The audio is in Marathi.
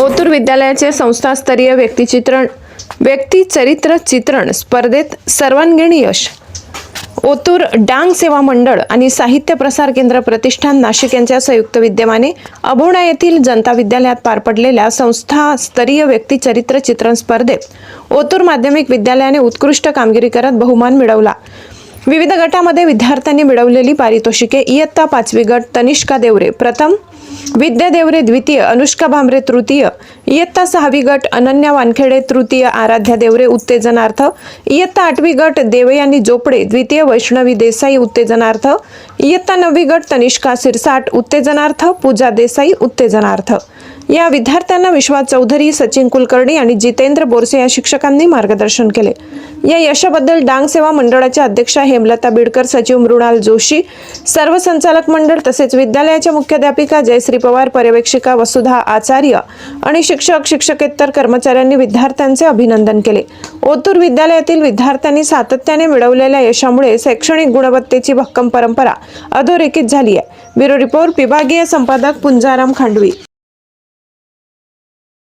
ओतूर विद्यालयाचे संस्थास्तरीय व्यक्तिचित्रण व्यक्तिचरित्र चित्रण स्पर्धेत सर्वांगीण यश. ओतूर डांग सेवा मंडळ आणि साहित्य प्रसार केंद्र प्रतिष्ठान नाशिक यांच्या संयुक्त विद्यमाने अभोणा येथील जनता विद्यालयात पार पडलेल्या संस्थास्तरीय व्यक्तिचरित्र चित्रण स्पर्धेत ओतूर माध्यमिक विद्यालयाने उत्कृष्ट कामगिरी करत बहुमान मिळवला. विविध गटामध्ये विद्यार्थ्यांनी मिळवलेली पारितोषिके इयत्ता पाचवी गट तनिष्का देवरे प्रथम विद्या देवरे द्वितीय अनुष्का भांबरे तृतीय इयत्ता सहावी गट अनन्या वानखेडे तृतीय आराध्या देवरे उत्तेजनार्थ. इयत्ता आठवी गट देवयानी जोपडे द्वितीय वैष्णवी देसाई उत्तेजनार्थ. इयत्ता नववी गट तनिष्का सिरसाट उत्तेजनार्थ पूजा देसाई उत्तेजनार्थ. या विद्यार्थ्यांना विश्वास चौधरी सचिन कुलकर्णी आणि जितेंद्र बोरसे या शिक्षकांनी मार्गदर्शन केले. या यशाबद्दल डांग सेवा मंडळाच्या अध्यक्षा हेमलता बिडकर सचिव मृणाल जोशी सर्व संचालक मंडळ तसेच विद्यालयाच्या मुख्याध्यापिका जयश्री पवार पर्यवेक्षिका वसुधा आचार्य आणि शिक्षक शिक्षकेतर कर्मचाऱ्यांनी विद्यार्थ्यांचे अभिनंदन केले. ओतूर विद्यालयातील विद्यार्थ्यांनी सातत्याने मिळवलेल्या यशामुळे शैक्षणिक गुणवत्तेची भक्कम परंपरा अधोरेखित झाली आहे. ब्युरो रिपोर्ट विभागीय संपादक पुंजाराम खांडवी.